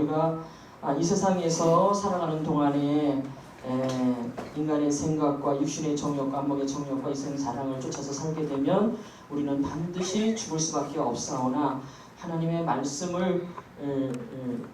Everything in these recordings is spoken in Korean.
우리가 아, 이 세상에서 살아가는 동안에 에, 인간의 생각과 육신의 정욕과 안목의 정욕과 이 세상 사랑을 쫓아서 살게 되면 우리는 반드시 죽을 수밖에 없사오나 하나님의 말씀을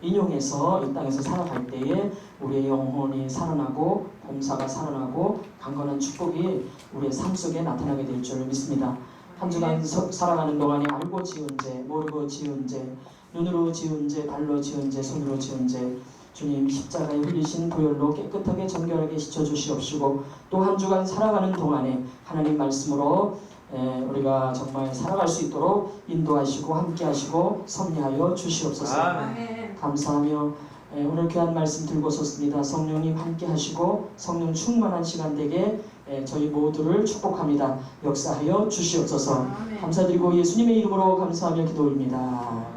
인용해서 이 땅에서 살아갈 때에 우리의 영혼이 살아나고 범사가 살아나고 강건한 축복이 우리의 삶 속에 나타나게 될 줄 믿습니다. 한 주간 서- 살아가는 동안에 알고 지은 죄, 모르고 지은 죄, 눈으로 지은 죄, 발로 지은 죄, 손으로 지은 죄, 주님 십자가에 흘리신 보혈로 깨끗하게 정결하게 씻어 주시옵시고 또 한 주간 살아가는 동안에 하나님 말씀으로 에, 우리가 정말 살아갈 수 있도록 인도하시고 함께하시고 섭리하여 주시옵소서. 아멘. 감사하며 에, 오늘 귀한 말씀 들고 섰습니다. 성령님 함께하시고 성령 충만한 시간 되게 에, 저희 모두를 축복합니다. 역사하여 주시옵소서. 아멘. 감사드리고 예수님의 이름으로 감사하며 기도입니다.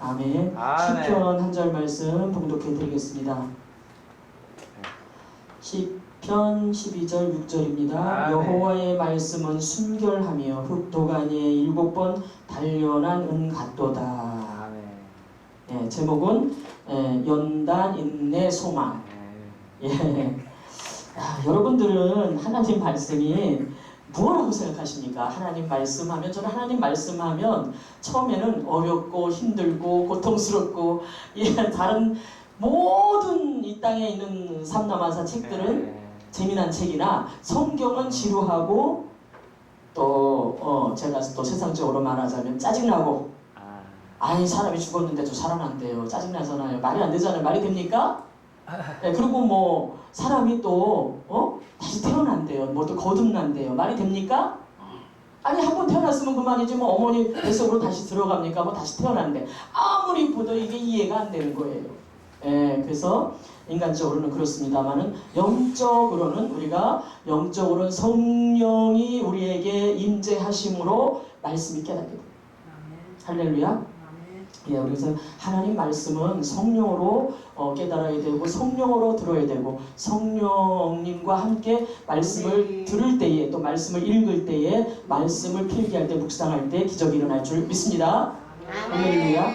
아멘. 아멘. 아멘. 시편 한 절 말씀 봉독해 드리겠습니다. 시편 12절 6절입니다. 아멘. 여호와의 말씀은 순결하며 흑도가니에 일곱 번 단련한 은 같도다. 아멘. 예, 제목은 예, 연단 인내 소망. 예. 아, 여러분들은 하나님 말씀이 뭐라고 생각하십니까? 하나님 말씀하면 저는 하나님 말씀하면 처음에는 어렵고 힘들고 고통스럽고 예, 다른 모든 이 땅에 있는 삼남아사 책들은 네. 재미난 책이나 성경은 지루하고 또 어, 제가 또 세상적으로 말하자면 짜증나고 아. 아니 사람이 죽었는데도 살아난대요. 짜증나잖아요. 말이 안 되잖아요. 말이 됩니까? 네, 그리고 뭐 사람이 또 어? 다시 태어난대요. 뭐 또 거듭난대요. 말이 됩니까? 아니 한 번 태어났으면 그만이지 뭐 어머니 뱃속으로 다시 들어갑니까? 뭐 다시 태어난대. 아무리 보도 이게 이해가 안 되는 거예요. 예, 그래서 인간적으로는 그렇습니다만은 영적으로는 우리가 영적으로는 성령이 우리에게 임재하심으로 말씀이 깨닫게. 아멘. 할렐루야. 아멘. 예, 그래서 하나님 말씀은 성령으로 어, 깨달아야 되고 성령으로 들어야 되고 성령님과 함께 말씀을 네. 들을 때에 또 말씀을 읽을 때에 말씀을 필기할 때 묵상할 때 기적이 일어날 줄 믿습니다. 할렐루야.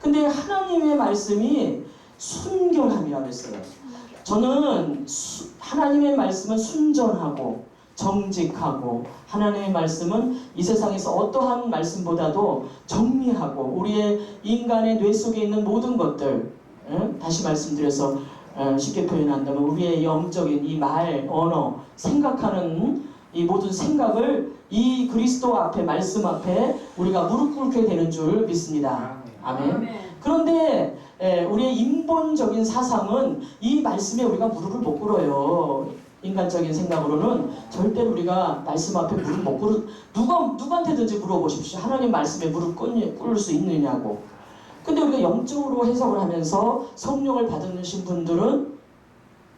근데 하나님의 말씀이 순결함이라고 했어요. 저는 수- 하나님의 말씀은 순전하고 정직하고 하나님의 말씀은 이 세상에서 어떠한 말씀보다도 정리하고 우리의 인간의 뇌 속에 있는 모든 것들 예? 다시 말씀드려서 어, 쉽게 표현한다면 우리의 영적인 이 말, 언어, 생각하는 이 모든 생각을 이 그리스도 앞에 말씀 앞에 우리가 무릎 꿇게 되는 줄 믿습니다. 아멘. 아멘. 그런데 에, 우리의 인본적인 사상은 이 말씀에 우리가 무릎을 못 꿇어요. 인간적인 생각으로는 절대로 우리가 말씀 앞에 무릎 못 꿇을 누가 누구한테든지 물어보십시오. 하나님 말씀에 무릎 꿇- 꿇을 수 있느냐고. 근데 우리가 영적으로 해석을 하면서 성령을 받으신 분들은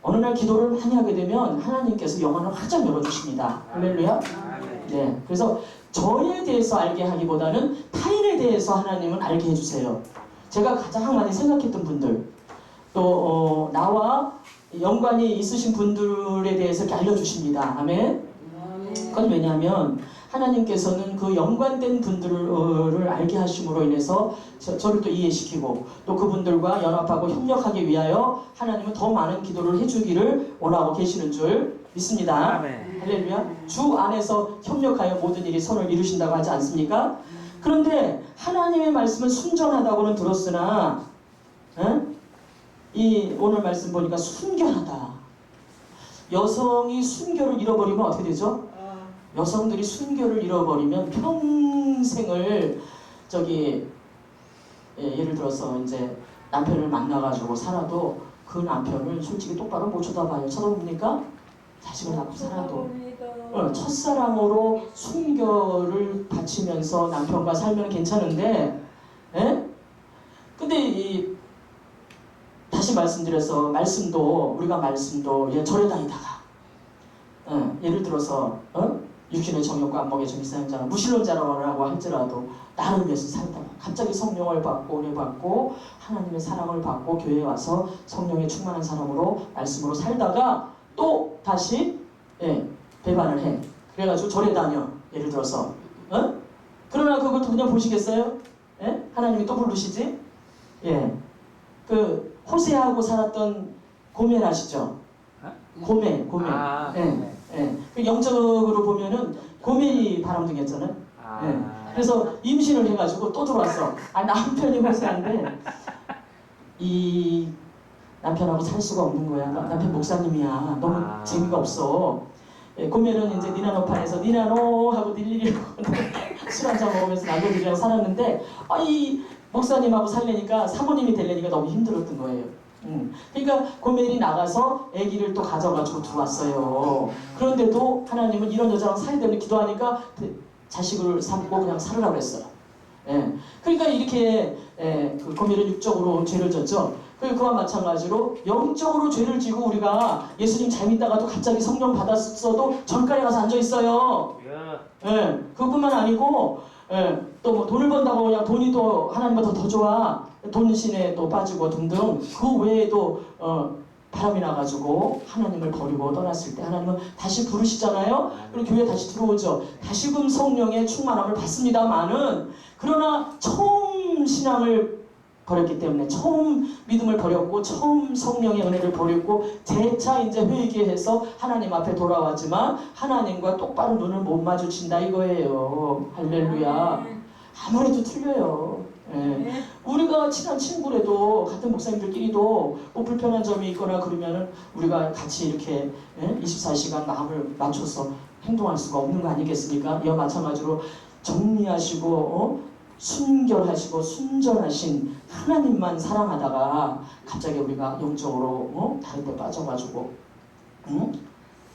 어느 날 기도를 많이 하게 되면 하나님께서 영안을 활짝 열어주십니다. 할렐루야. 네, 그래서 저에 대해서 알게 하기보다는 타인에 대해서 하나님은 알게 해주세요. 제가 가장 많이 생각했던 분들, 또 어, 나와 연관이 있으신 분들에 대해서 이렇게 알려주십니다. 아멘. 그건 왜냐하면 하나님께서는 그 연관된 분들을 알게 하심으로 인해서 저, 저를 또 이해시키고 또 그분들과 연합하고 협력하기 위하여 하나님은 더 많은 기도를 해주기를 원하고 계시는 줄 믿습니다. 아멘. 할렐루야. 주 안에서 협력하여 모든 일이 선을 이루신다고 하지 않습니까? 그런데 하나님의 말씀은 순전하다고는 들었으나 에? 이 오늘 말씀 보니까 순결하다. 여성이 순결을 잃어버리면 어떻게 되죠? 여성들이 순결을 잃어버리면 평생을 저기 예, 예를 들어서 이제 남편을 만나가지고 살아도 그 남편을 솔직히 똑바로 못 쳐다봐요. 쳐다봅니까? 자식을 낳고 살아도 어, 첫사랑으로 순결을 바치면서 남편과 살면 괜찮은데, 예? 근데 이 다시 말씀드려서 말씀도 우리가 말씀도 예, 절에 다니다가 어, 예를 들어서 어? 육신의 정욕과 안목의 쌓인 자는 무신론자라고 할지라도 나를 위해서 살다가 갑자기 성령을 받고 은혜 받고 하나님의 사랑을 받고 교회에 와서 성령의 충만한 사람으로 말씀으로 살다가 또 다시 예, 배반을 해. 그래가지고 절에 다녀. 예를 들어서. 어? 그러나 그것도 그냥 보시겠어요? 예? 하나님이 또 부르시지? 예. 그 호세하고 살았던 고멜 아시죠? 고멜, 고멜. 아, 예, 네. 예. 그 영적으로 보면은 고멜이 바람둥이였잖아요. 아. 네. 그래서 임신을 해가지고 또 들어왔어. 아 남편이 호세한데 이 남편하고 살 수가 없는 거야. 나- 남편 목사님이야. 너무 아. 재미가 없어. 예, 고멜은 이제 니나노판에서 니나노 하고 닐리리 술 한잔 먹으면서 남편들이랑 살았는데 아, 이 목사님하고 살려니까 사모님이 되려니까 너무 힘들었던 거예요. 음. 그러니까 고멜이 나가서 아기를 또 가져가지고 들어왔어요. 그런데도 하나님은 이런 여자랑 사야 되는 기도하니까 자식을 삼고 그냥 살으라고 그랬어요. 예. 그러니까 이렇게 예, 그 고멜은 육적으로 죄를 졌죠. 그- 그와 마찬가지로 영적으로 죄를 지고 우리가 예수님 잘 믿다가도 갑자기 성령 받았어도 절간에 가서 앉아 있어요. 야. 예, 그것뿐만 아니고 예, 또뭐 돈을 번다고 그냥 돈이 또 하나님보다 더 좋아 돈신에 또 빠지고 등등 그 외에도 어, 바람이 나가지고 하나님을 버리고 떠났을 때 하나님은 다시 부르시잖아요. 그리고 교회 다시 들어오죠. 다시금 성령의 충만함을 받습니다만은 그러나 처음 신앙을 버렸기 때문에 처음 믿음을 버렸고 처음 성령의 은혜를 버렸고 재차 이제 회개해서 하나님 앞에 돌아왔지만 하나님과 똑바로 눈을 못 마주친다 이거예요. 할렐루야. 아무래도 틀려요. 예. 네. 우리가 친한 친구라도 같은 목사님들끼리도 뭐 불편한 점이 있거나 그러면은 우리가 같이 이렇게 예? 24시간 마음을 맞춰서 행동할 수가 없는 거 아니겠습니까? 이와 마찬가지로 정리하시고 어? 순결하시고 순전하신 하나님만 사랑하다가 갑자기 우리가 영적으로 어? 다른 데 빠져가지고 응?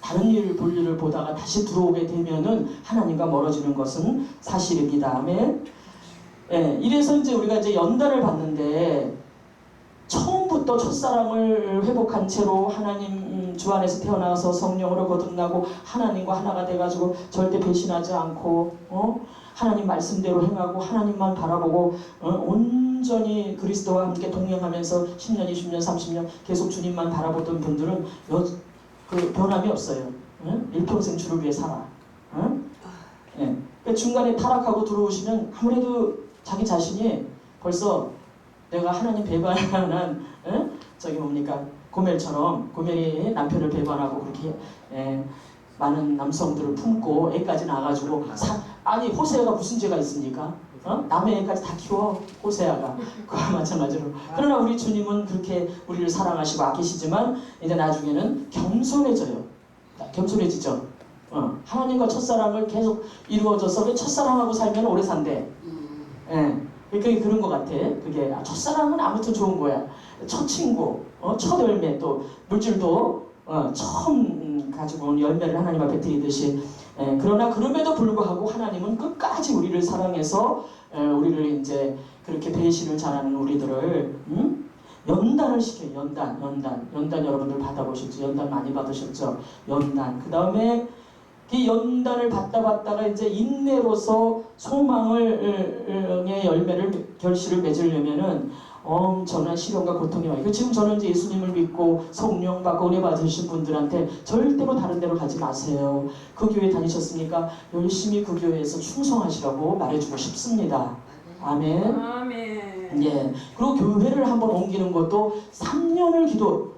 다른 일 볼 일을 보다가 다시 들어오게 되면은 하나님과 멀어지는 것은 사실입니다. 예, 이래서 이제 우리가 이제 연단을 받는데 처음부터 첫사랑을 회복한 채로 하나님 음, 주 안에서 태어나서 성령으로 거듭나고 하나님과 하나가 돼가지고 절대 배신하지 않고 어? 하나님 말씀대로 행하고 하나님만 바라보고 어? 온전히 그리스도와 함께 동행하면서 10년, 20년, 30년 계속 주님만 바라보던 분들은 여, 그 변함이 없어요. 응? 일평생 주를 위해 살아. 응? 예. 그 중간에 타락하고 들어오시면 아무래도 자기 자신이 벌써 내가 하나님 배반한 응? 저기 뭡니까 고멜처럼 고멜이 남편을 배반하고 그렇게 예, 많은 남성들을 품고 애까지 낳아가지고 사, 아니 호세아가 무슨 죄가 있습니까? 어? 남의 애까지 다 키워 호세아가 그와 마찬가지로 그러나 우리 주님은 그렇게 우리를 사랑하시고 아끼시지만 이제 나중에는 겸손해져요 겸손해지죠 어, 하나님과 첫사랑을 계속 이루어져서 그 첫사랑하고 살면 오래 산대 예, 그게 그런 것 같아. 그게 아, 첫사랑은 아무튼 좋은 거야. 첫 친구, 어, 첫 열매 또 물질도 어, 처음 음, 가지고 온 열매를 하나님 앞에 드리듯이. 예, 그러나 그럼에도 불구하고 하나님은 끝까지 우리를 사랑해서 예, 우리를 이제 그렇게 배신을 잘하는 우리들을 음? 연단을 시켜요. 연단, 연단, 연단 여러분들 받아보셨죠? 연단 많이 받으셨죠? 연단. 그 다음에 그 연단을 받다 받다가 이제 인내로서 소망을 의 열매를 결실을 맺으려면은 엄청난 시련과 고통이 와요. 그 지금 저는 이제 예수님을 믿고 성령 받고 은혜 받으신 분들한테 절대로 다른 데로 가지 마세요. 그 교회 다니셨으니까 열심히 그 교회에서 충성하시라고 말해주고 싶습니다. 아멘. 아멘. 예. 그리고 교회를 한번 옮기는 것도 3년을 기도.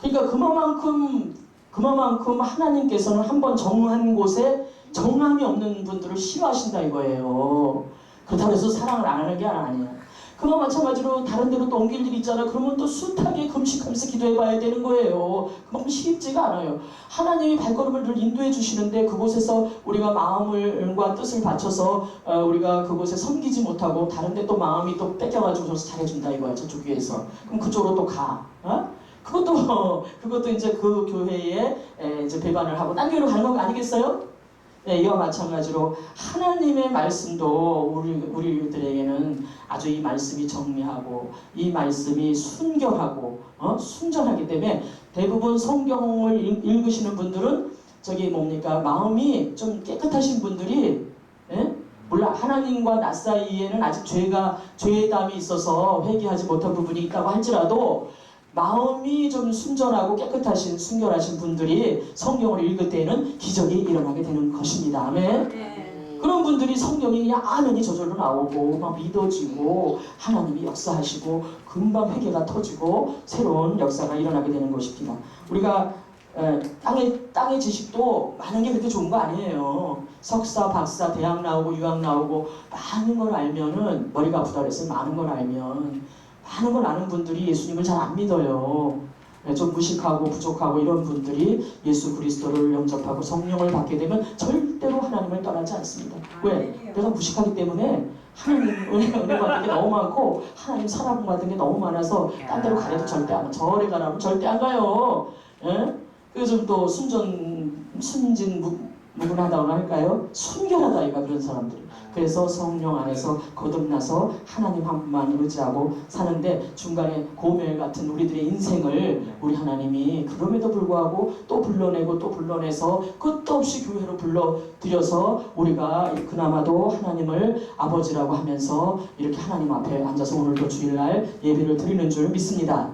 그러니까 그만큼 그만큼 하나님께서는 한번 정한 곳에 정함이 없는 분들을 싫어하신다 이거예요. 그렇다고 해서 사랑을 안 하는 게 아니에요. 그와 마찬가지로 다른 데로 또 옮길 일이 있잖아. 그러면 또 숱하게 금식하면서 기도해 봐야 되는 거예요. 그만큼 쉽지가 않아요. 하나님이 발걸음을 늘 인도해 주시는데 그곳에서 우리가 마음을과 뜻을 바쳐서 어, 우리가 그곳에 섬기지 못하고 다른 데 또 마음이 또 뺏겨가지고 저서 잘해준다 이거야. 저쪽 교회에서. 그럼 그쪽으로 또 가. 어? 그것도 그것도 이제 그 교회에 에, 이제 배반을 하고 딴 교회로 가는 거 아니겠어요? 네, 이와 마찬가지로 하나님의 말씀도 우리 우리들에게는 아주 이 말씀이 정리하고 이 말씀이 순결하고 어? 순전하기 때문에 대부분 성경을 읽- 읽으시는 분들은 저기 뭡니까 마음이 좀 깨끗하신 분들이 예? 물론 하나님과 나 사이에는 아직 죄가 죄담이 있어서 회개하지 못한 부분이 있다고 할지라도 마음이 좀 순전하고 깨끗하신 순결하신 분들이 성경을 읽을 때에는 기적이 일어나게 되는 것입니다. 아멘. 네. 그런 분들이 성령이 그냥 아멘이 저절로 나오고 막 믿어지고 하나님이 역사하시고 금방 회개가 터지고 새로운 역사가 일어나게 되는 것입니다. 우리가 에, 땅의 땅의 지식도 많은 게 그렇게 좋은 거 아니에요. 석사, 박사, 대학 나오고 유학 나오고 많은 걸 알면은 머리가 아프다 그랬어요. 많은 걸 알면 많은 걸 아는 분들이 예수님을 잘 안 믿어요. 네, 좀 무식하고 부족하고 이런 분들이 예수 그리스도를 영접하고 성령을 받게 되면 절대로 하나님을 떠나지 않습니다. 왜? 내가 무식하기 때문에 하나님 은혜, 은혜 받은 게 너무 많고 하나님 사랑 받은 게 너무 많아서 딴 데로 가려도 절대 안 가. 절에 가라면 절대 안 가요. 예? 요즘 또 순전 순진 무, 무근하다고 할까요? 순결하다 이가 그런 사람들. 그래서 성령 안에서 거듭나서 하나님 한 분만 의지하고 사는데 중간에 고멜 같은 우리들의 인생을 우리 하나님이 그럼에도 불구하고 또 불러내고 또 불러내서 끝도 없이 교회로 불러들여서 우리가 그나마도 하나님을 아버지라고 하면서 이렇게 하나님 앞에 앉아서 오늘도 주일날 예배를 드리는 줄 믿습니다.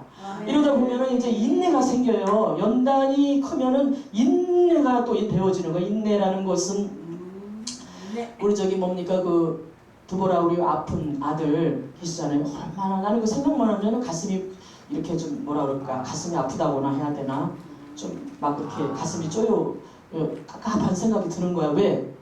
이러다 보면은 이제 인내가 생겨요. 연단이 크면은 인내가 또 배워지는 거예요. 인내라는 것은 네. 우리 저기 뭡니까 그 두보라 우리 아픈 아들 계시잖아요. 얼마나 나는 그 생각만 하면 가슴이 이렇게 좀 뭐라 그럴까 가슴이 아프다거나 해야 되나 좀막 그렇게 가슴이 쪼여 어, 깝깝한 생각이 드는 거야. 왜?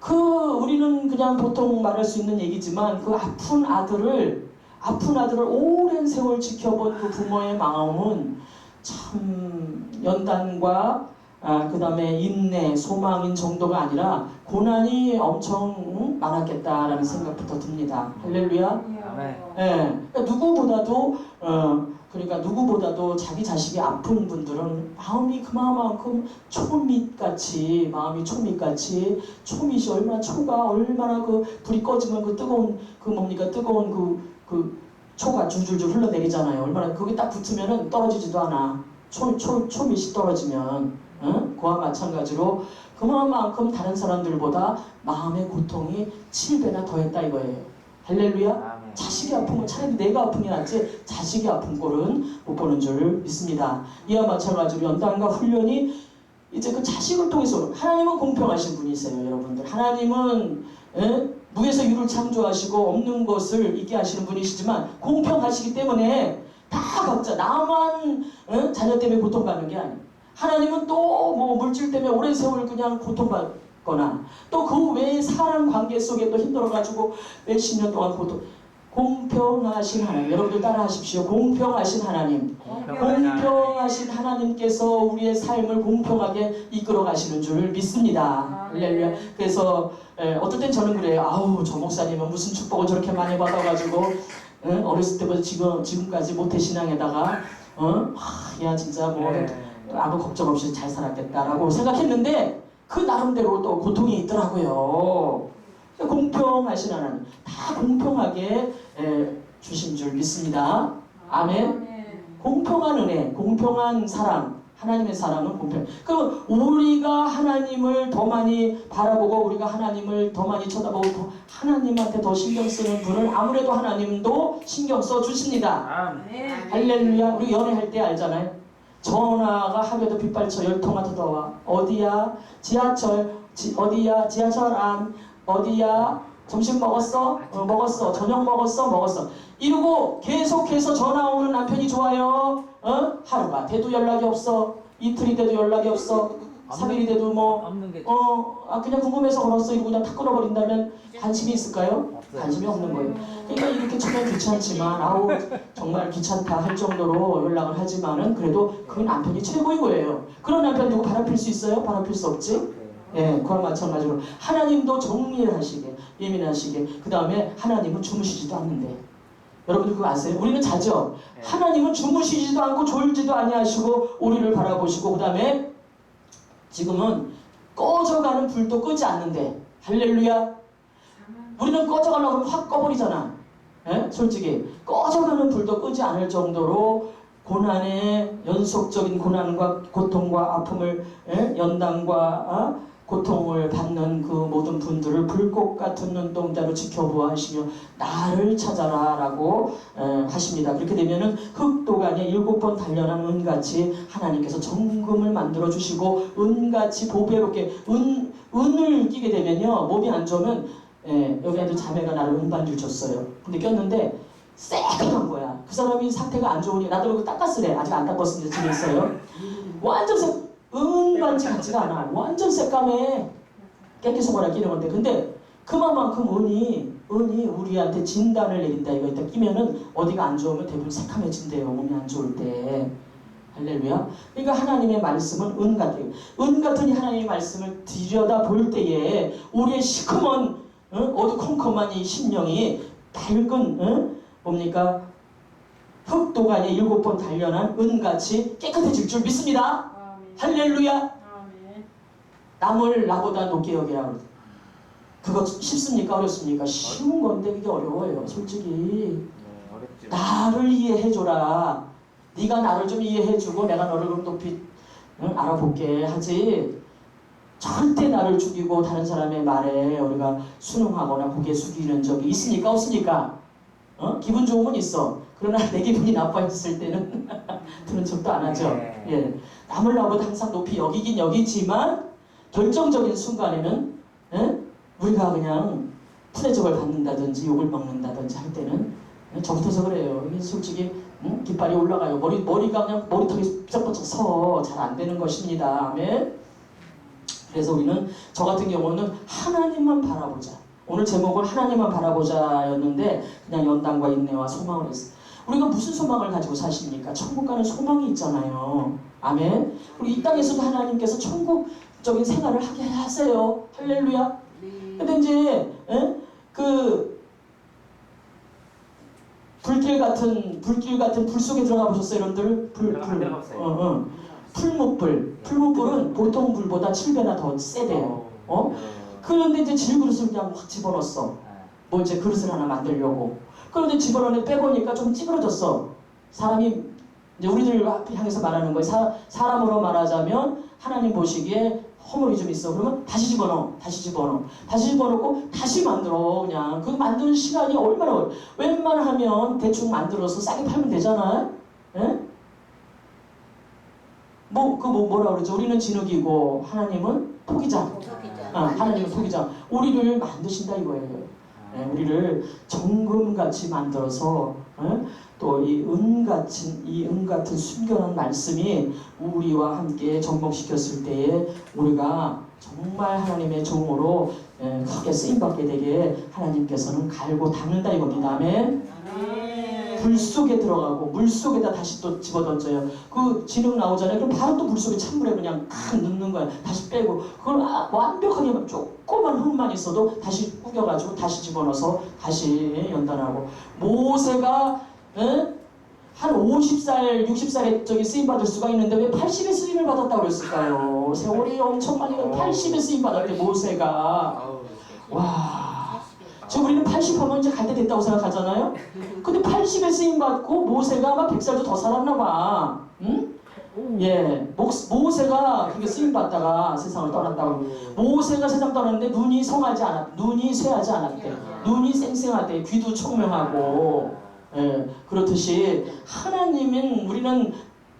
그 우리는 그냥 보통 말할 수 있는 얘기지만 그 아픈 아들을 아픈 아들을 오랜 세월 지켜본 그 부모의 마음은 참 연단과 아, 그 다음에 인내, 소망인 정도가 아니라 고난이 엄청 응? 많았겠다라는 생각부터 듭니다. 할렐루야. 아멘. 예, 그러니까 누구보다도 어, 그러니까 누구보다도 자기 자식이 아픈 분들은 마음이 그만큼 초밑같이 마음이 초밑같이 초밑이 얼마나 초가 얼마나 그 불이 꺼지면 그 뜨거운 그 뭡니까 뜨거운 그 그 초가 줄줄줄 흘러내리잖아요. 얼마나 그게 딱 붙으면은 떨어지지도 않아. 초, 초, 초밑이 떨어지면 응? 그와 마찬가지로 그만큼 다른 사람들보다 마음의 고통이 7배나 더했다 이거예요. 할렐루야. 아멘. 자식이 아픈 건 차라리 내가 아픈 게 낫지 자식이 아픈 꼴은 못 보는 줄 믿습니다. 이와 마찬가지로 연단과 훈련이 이제 그 자식을 통해서 하나님은 공평하신 분이세요, 여러분들. 하나님은 예? 무에서 유를 창조하시고 없는 것을 있게 하시는 분이시지만 공평하시기 때문에 다 각자 나만 예? 자녀 때문에 고통받는 게 아니에요. 하나님은 또 뭐 물질 때문에 오랜 세월 그냥 고통받거나 또 그 외에 사람 관계 속에 또 힘들어가지고 몇십 년 동안 고통 공평하신 하나님 여러분들 따라하십시오 공평하신 하나님 공평하신 하나님께서 우리의 삶을 공평하게 이끌어 가시는 줄 믿습니다 할렐루야 그래서 에, 어떨 땐 저는 그래요 아우 저 목사님은 무슨 축복을 저렇게 많이 받아가지고 응? 어렸을 때부터 지금, 지금까지 모태신앙에다가 어? 하, 야 진짜 뭐 네. 아무 걱정 없이 잘 살았겠다라고 생각했는데 그 나름대로 또 고통이 있더라고요. 공평하신 하나님 다 공평하게 에, 주신 줄 믿습니다. 아멘. 공평한 은혜, 공평한 사랑, 하나님의 사랑은 공평. 그럼 우리가 하나님을 더 많이 바라보고 우리가 하나님을 더 많이 쳐다보고 더 하나님한테 더 신경 쓰는 분을 아무래도 하나님도 신경 써 주십니다. 할렐루야. 우리 연애할 때 알잖아요. 전화가 하루에도 빗발쳐 열 통화 들어와. 어디야? 지하철. 지, 어디야? 지하철 안. 어디야? 점심 먹었어? 어, 먹었어. 저녁 먹었어? 먹었어. 이러고 계속해서 전화 오는 남편이 좋아요. 어? 하루가 돼도 연락이 없어. 이틀이 돼도 연락이 없어. 3일이 돼도 뭐 어, 아 그냥 궁금해서 걸었어 이러고 그냥 탁 끊어버린다면 관심이 있을까요? 관심이 없는 거예요. 그러니까 이렇게 처음에 귀찮지만 아우 정말 귀찮다 할 정도로 연락을 하지만은 그래도 그 남편이 최고인 거예요. 그런 남편 누구 바람필 수 있어요? 바람필 수 없지? 예, 그와 마찬가지로 하나님도 정밀하시게 예민하시게 그 다음에 하나님은 주무시지도 않는데 여러분들 그거 아세요? 우리는 자죠. 네. 하나님은 주무시지도 않고 졸지도 아니하시고 우리를 바라보시고 그 다음에 지금은 꺼져가는 불도 끄지 않는데 할렐루야 우리는 꺼져가려고 하면 확 꺼버리잖아 예? 솔직히 꺼져가는 불도 끄지 않을 정도로 고난의 연속적인 고난과 고통과 아픔을 예? 연단과 어? 고통을 받는 그 모든 분들을 불꽃 같은 눈동자로 지켜보아 하시며 나를 찾아라 라고 에, 하십니다. 그렇게 되면은 흑도간에 일곱 번 단련한 은같이 하나님께서 정금을 만들어 주시고 은같이 보배롭게 은 은을 끼게 되면요 몸이 안 좋으면 예, 여기 앉은 자매가 나를 은반줄 줬어요. 근데 꼈는데 새까만 거야. 그 사람이 상태가 안 좋으니 나도 이거 닦았으래. 아직 안 닦았습니다. 집에 있어요. 완전 새 은반지 같지가 않아. 완전 새까매. 깨끗소바라 끼는 건데 근데 그만큼 은이 은이 우리한테 진단을 내린다 이거 일단 끼면은 어디가 안 좋으면 대부분 새카매진대요 몸이 안 좋을 때 할렐루야 그러니까 하나님의 말씀은 은 같아요 은 같은 이 하나님의 말씀을 들여다 볼 때에 우리의 시커먼 어? 어두컴컴한 이 심령이 밝은 어? 뭡니까 흑도간에 일곱 번 단련한 은같이 깨끗해질 줄 믿습니다. 할렐루야. 남을 나보다 높게 여기라고 그러죠. 그거 쉽습니까? 어렵습니까? 쉬운 건데 그게 어려워요. 솔직히 네. 나를 이해해줘라. 네가 나를 좀 이해해주고 내가 너를 좀 높이 응, 알아볼게 하지. 절대 나를 죽이고 다른 사람의 말에 우리가 순응하거나 고개 숙이는 적이 있습니까? 없습니까? 어? 기분 좋은 건 있어. 그러나 내 기분이 나빠졌을 때는 들은 척도 안 하죠. 네. 예. 남을 나보다 항상 높이 여기긴 여기지만 결정적인 순간에는 예? 우리가 그냥 푸대접을 받는다든지 욕을 먹는다든지 할 때는 예? 저부터서 그래요. 솔직히 응? 깃발이 올라가요. 머리 머리가 그냥 머리통이 삐쩍삐쩍 서 잘 안 되는 것입니다. 아멘. 그래서 우리는 저 같은 경우는 하나님만 바라보자. 오늘 제목을 하나님만 바라보자였는데 그냥 연단과 인내와 소망을 했어요. 우리가 무슨 소망을 가지고 사십니까? 천국 가는 소망이 있잖아요. 아멘. 우리 이 땅에서도 하나님께서 천국적인 생활을 하게 하세요. 할렐루야. 네. 근데 이제 에? 그 불길 같은 불길 같은 불 속에 들어가 보셨어요, 여러분들? 불, 불. 어, 어. 풀목불. 풀목불은 보통 불보다 7배나 더 세대요. 어? 네. 그런데 이제 질그릇을 그냥 확 집어넣었어. 네. 뭐 이제 그릇을 하나 만들려고. 그런데 집어넣는데 빼보니까 좀 찌그러졌어. 사람이 이제 우리들 향해서 말하는 거예요. 사, 사람으로 말하자면 하나님 보시기에 허물이 좀 있어. 그러면 다시 집어넣어. 다시 집어넣어. 다시 집어넣고 다시 만들어. 그냥 그 만드는 시간이 얼마나 걸- 웬만하면 대충 만들어서 싸게 팔면 되잖아. 예? 뭐, 그 뭐, 뭐라 그러죠? 우리는 진흙이고 하나님은 토기장. 아, 하나님은 토기장. 우리를 만드신다 이거예요. 네, 우리를 정금같이 만들어서 또이 은같은 이 은같은 순결한 말씀이 우리와 함께 접목시켰을 때에 우리가 정말 하나님의 종으로 에, 크게 쓰임 받게 되게 하나님께서는 갈고 닦는다 이겁니다. 아멘. 불 속에 들어가고 물 속에다 다시 또 집어던져요. 그 진흙 나오잖아요. 그럼 바로 또 물 속에 찬물에 그냥 칵 넣는 거야. 다시 빼고 그걸 아- 완벽하게 조그만 흙만 있어도 다시 구겨가지고 다시 집어넣어서 다시 연단하고 모세가 에? 한 50살, 60살에 저기 쓰임 받을 수가 있는데 왜 80에 쓰임을 받았다고 그랬을까요? 세월이 엄청 많이 가 80에 쓰임 받았대 모세가 와 지금 우리는 80하면 이제 갈 때 됐다고 생각하잖아요. 근데 80에 쓰임 받고 모세가 아마 100살도 더 살았나 봐. 응? 예, 목, 모세가 그게 쓰임 받다가 세상을 떠났다고. 모세가 세상 떠났는데 눈이 성하지 않았, 눈이 쇠하지 않았대. 눈이 쌩쌩하대. 귀도 청명하고. 예, 그렇듯이 하나님은 우리는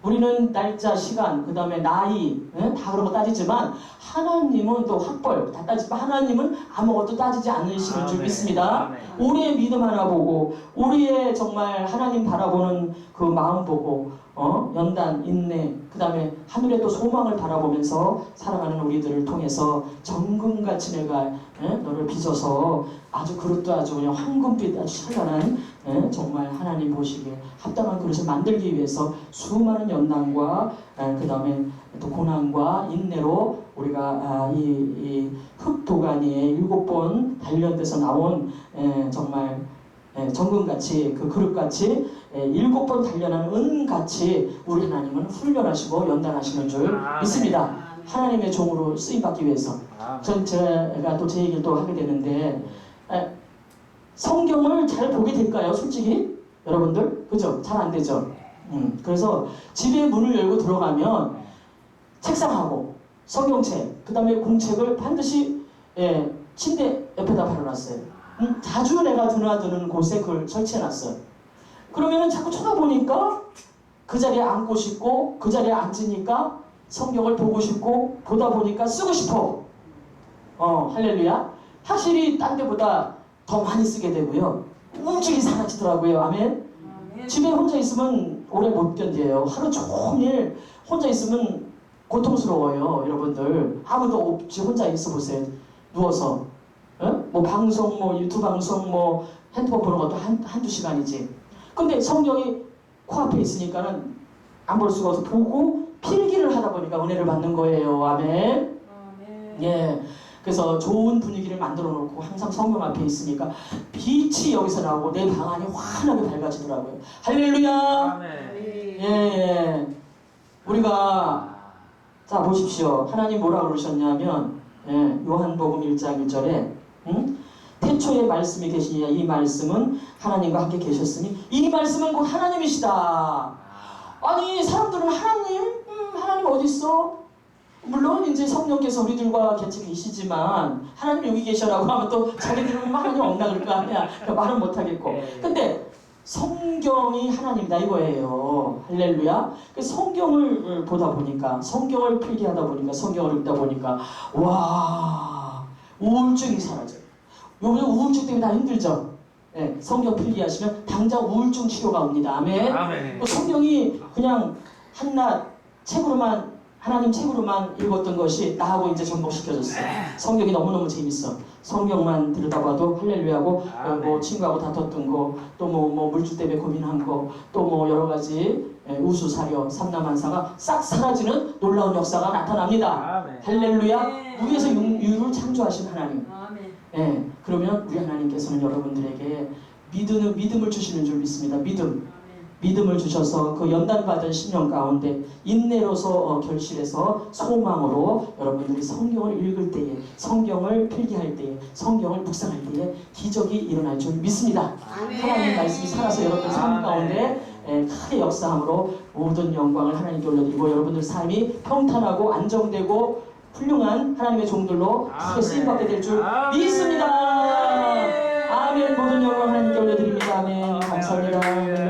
우리는 날짜, 시간, 그 다음에 나이 예? 다 그런 거 따지지만 하나님은 또 학벌 다 따지지만 하나님은 아무것도 따지지 않으시는 줄 아멘. 믿습니다. 아멘. 우리의 믿음 하나 보고 우리의 정말 하나님 바라보는 그 마음 보고 어? 연단, 인내, 그 다음에 하늘의 또 소망을 바라보면서 살아가는 우리들을 통해서 정금같이 내가 예? 너를 빚어서 아주 그릇도 아주 그냥 황금빛 아주 찬란한 예? 정말 하나님 보시기에 합당한 그릇을 만들기 위해서 수많은 연단과 그 다음에 또 고난과 인내로 우리가 아, 이, 이 흑도가니에 일곱 번 단련돼서 나온 에, 정말 에, 정금같이 그 그릇같이 에, 일곱 번 단련한 은같이 우리 하나님은 훈련하시고 연단하시는 줄 아멘. 믿습니다. 하나님의 종으로 쓰임 받기 위해서. 아멘. 전 제가 또 제 얘기를 또 하게 되는데 에, 성경을 잘 보게 될까요? 솔직히 여러분들 그죠? 잘 안 되죠. 음, 그래서 집에 문을 열고 들어가면 책상하고 성경책, 그 다음에 공책을 반드시 예, 침대 옆에다 발라놨어요. 음, 자주 내가 드나드는 곳에 그걸 설치해놨어요. 그러면은 자꾸 쳐다보니까 그 자리에 앉고 싶고 그 자리에 앉으니까 성경을 보고 싶고 보다 보니까 쓰고 싶어. 어 할렐루야. 확실히 딴 데보다 더 많이 쓰게 되고요. 움직이 사라지더라고요. 아멘. 아멘. 집에 혼자 있으면 오래 못 견뎌요. 하루 종일 혼자 있으면 고통스러워요, 여러분들. 아무도 없이 혼자 있어 보세요. 누워서. 어? 뭐 방송, 뭐 유튜브 방송, 뭐 핸드폰 보는 것도 한, 한두 시간이지. 근데 성경이 코앞에 있으니까는 안 볼 수가 없어. 보고 필기를 하다 보니까 은혜를 받는 거예요. 아멘. 아멘. 예. 그래서 좋은 분위기를 만들어 놓고 항상 성경 앞에 있으니까 빛이 여기서 나오고 내 방안이 환하게 밝아지더라고요. 할렐루야! 아멘. 예, 예. 우리가, 자, 보십시오. 하나님 뭐라 그러셨냐면, 예, 요한복음 1장 1절에, 응? 태초에 말씀이 계시니 이 말씀은 하나님과 함께 계셨으니 이 말씀은 곧 하나님이시다. 아니 사람들은 하나님, 음, 하나님 어디 있어? 물론 이제 성령께서 우리들과 같이 계시지만 하나님 여기 계셔라고 하면 또 자기들은 하나님 없나 그럴 거 아니야. 그러니까 말은 못 하겠고. 네. 근데 성경이 하나님이다 이거예요. 할렐루야. 그 성경을 보다 보니까 성경을 필기하다 보니까 성경을 읽다 보니까 와 우울증이 사라져 요. 요새 우울증 때문에 다 힘들죠. 예, 성경 필기하시면 당장 우울증 치료가 옵니다. 아멘. 아멘. 뭐 성경이 그냥 한낱 책으로만 하나님 책으로만 읽었던 것이 나하고 이제 접목시켜졌어요. 성경이 너무너무 재밌어. 성경만 들여다봐도 할렐루야고 어, 뭐 친구하고 다퉜던 거, 또 뭐 뭐 물질 때문에 고민한 거, 또 뭐 여러 가지 예, 우수사려 삼남한사가 싹 사라지는 놀라운 역사가 나타납니다. 아멘. 할렐루야. 네. 위에서 유- 유를 창조하신 하나님. 아멘. 예, 그러면 우리 하나님께서는 여러분들에게 믿음을 믿음을 주시는 줄 믿습니다. 믿음. 믿음을 주셔서 그 연단받은 10년 가운데 인내로서 어, 결실해서 소망으로 여러분들이 성경을 읽을 때에 성경을 필기할 때에 성경을 묵상할 때에 기적이 일어날 줄 믿습니다. 아멘. 하나님 말씀이 살아서 여러분들 삶. 가운데 예, 크게 역사함으로 모든 영광을 하나님께 올려드리고 여러분들 삶이 평탄하고 안정되고 훌륭한 하나님의 종들로 크게 쓰임받게 될 줄 믿습니다. 아멘 모든 영광 하나님께 올려드립니다. 아멘 감사합니다.